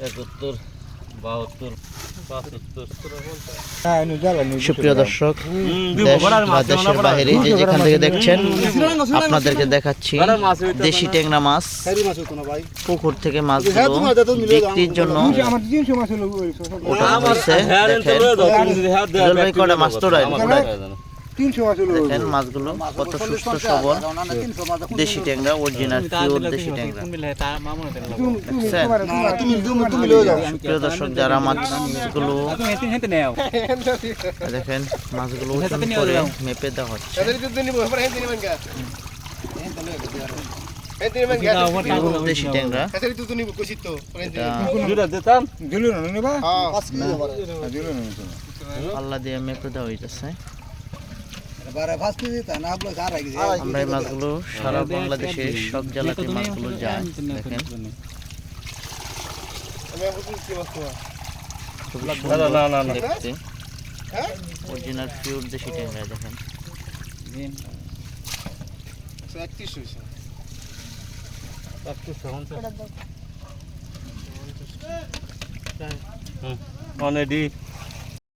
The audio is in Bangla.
একাত্তর বাহাত্তর সুপ্রিয় দর্শক দেশ বা দেশের বাইরে যে যেখান থেকে দেখছেন আপনাদেরকে দেখাচ্ছি দেশি ট্যাংরা মাছ পুকুর থেকে মাছগুলো বিক্রির জন্য দেখেন জলপাই কটা মাছ তোড়ায় দেখেন মাছগুলো কত সুস্থ সবল। দেশি ট্যাংরা অরিজিনাল পিওর দেশি ট্যাংরা। সুপ্রিয় দর্শক যারা মাছগুলো দেখেন মাছগুলো ওজন করে মেপে দেওয়া হচ্ছে। দেশি ট্যাংরা। পাল্লা দিয়ে মেপে দেওয়া হইতেছে। আমরা এই মাছগুলো সারা বাংলাদেশে সব জেলাতে মাছগুলো যায় দেখেন। দেখতে। অরিজিনাল পিওর দেশি ট্যাংরা দেখেন। অনেডি